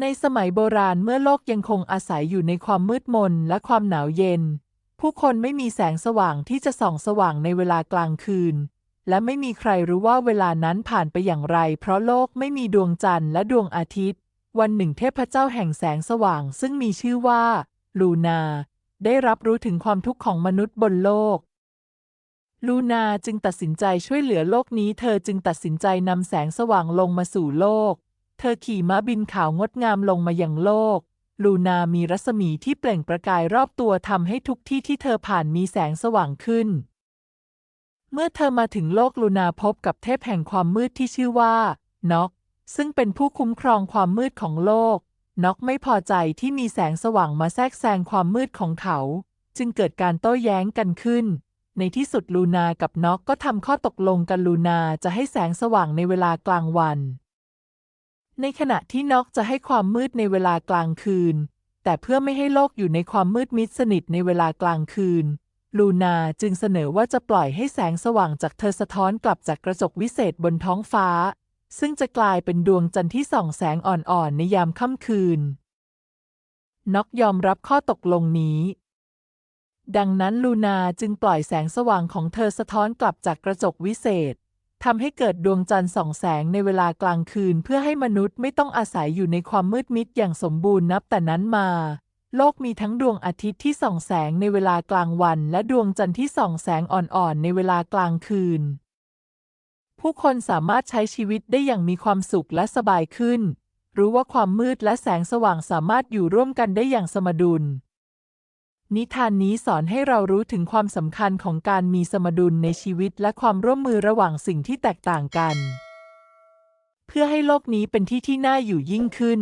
ในสมัยโบราณเมื่อโลกยังคงอาศัยอยู่ในความมืดมนและความหนาวเย็น ผู้คนไม่มีแสงสว่างที่จะส่องสว่างในเวลากลางคืน และไม่มีใครรู้ว่าเวลานั้นผ่านไปอย่างไร เพราะโลกไม่มีดวงจันทร์และดวงอาทิตย์ วันหนึ่งเทพเจ้าแห่งแสงสว่างซึ่งมีชื่อว่า ลูนา ได้รับรู้ถึงความทุกข์ของมนุษย์บนโลกลูนาจึงตัดสินใจช่วยเหลือโลกนี้ เธอจึงตัดสินใจนำแสงสว่างลงมาสู่โลก ธอขี่ม้าบินขาวงดงามลงมายังโลก ลูนามีรัศมีที่เปล่งประกายรอบตัวทำให้ทุกที่ที่เธอผ่านมีแสงสว่างขึ้น เมื่อเธอมาถึงโลกลูนาพบกับเทพแห่งความมืดที่ชื่อว่าน็อก ซึ่งเป็นผู้คุ้มครองความมืดของโลก น็อกไม่พอใจที่มีแสงสว่างมาแทรกแซงความมืดของเขา จึงเกิดการโต้แย้งกันขึ้น ในที่สุดลูนากับน็อกก็ทำข้อตกลงกันลูนาจะให้แสงสว่างในเวลากลางวัน ในขณะที่น็อกจะให้ความมืดในเวลากลางคืน แต่เพื่อไม่ให้โลกอยู่ในความมืดมิดสนิทในเวลากลางคืน ลูนาจึงเสนอว่าจะปล่อยให้แสงสว่างจากเธอสะท้อนกลับจากกระจกวิเศษบนท้องฟ้า ซึ่งจะกลายเป็นดวงจันทร์ที่ส่องแสงอ่อนๆในยามค่ำคืน น็อกยอมรับข้อตกลงนี้ ดังนั้นลูนาจึงปล่อยแสงสว่างของเธอสะท้อนกลับจากกระจกวิเศษ ทำให้เกิดดวงจันทร์ส่องแสงในเวลากลางคืน เพื่อให้มนุษย์ไม่ต้องอาศัยอยู่ในความมืดมิดอย่างสมบูรณ์นับแต่นั้นมา โลกมีทั้งดวงอาทิตย์ที่ส่องแสงในเวลากลางวัน และดวงจันทร์ที่ส่องแสงอ่อนๆ ในเวลากลางคืน ผู้คนสามารถใช้ชีวิตได้อย่างมีความสุขและสบายขึ้น รู้ว่าความมืดและแสงสว่างสามารถอยู่ร่วมกันได้อย่างสมดุล นิทานนี้สอนให้เรารู้ถึงความสำคัญของการมีสมดุลในชีวิตและความร่วมมือระหว่างสิ่งที่แตกต่างกัน เพื่อให้โลกนี้เป็นที่ที่น่าอยู่ยิ่งขึ้น